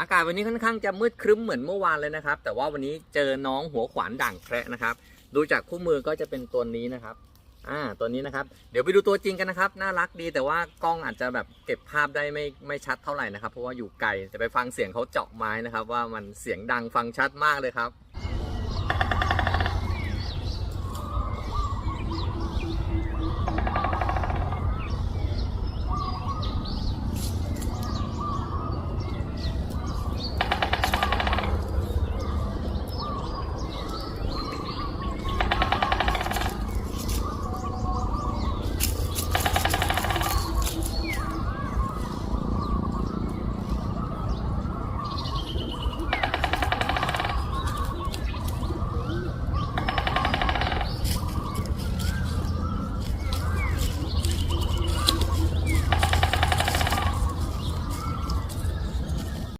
อากาศวันนี้ค่อนข้างจะมืดครึ้มเหมือนเมื่อวานเลยนะครับ แต่ว่าวันนี้เจอน้องหัวขวานด่างแคระนะครับ ดูจากคู่มือก็จะเป็นตัวนี้นะครับอ่าตัวนี้นะครับ เดี๋ยวไปดูตัวจริงกันนะครับ น่ารักดีแต่ว่ากล้องอาจจะแบบเก็บภาพได้ไม่ไม่ชัดเท่าไหร่นะครับ เพราะว่าอยู่ไกลแต่ไปฟังเสียงเขาเจาะไม้นะครับ ว่ามันเสียงดังฟังชัดมากเลยครับ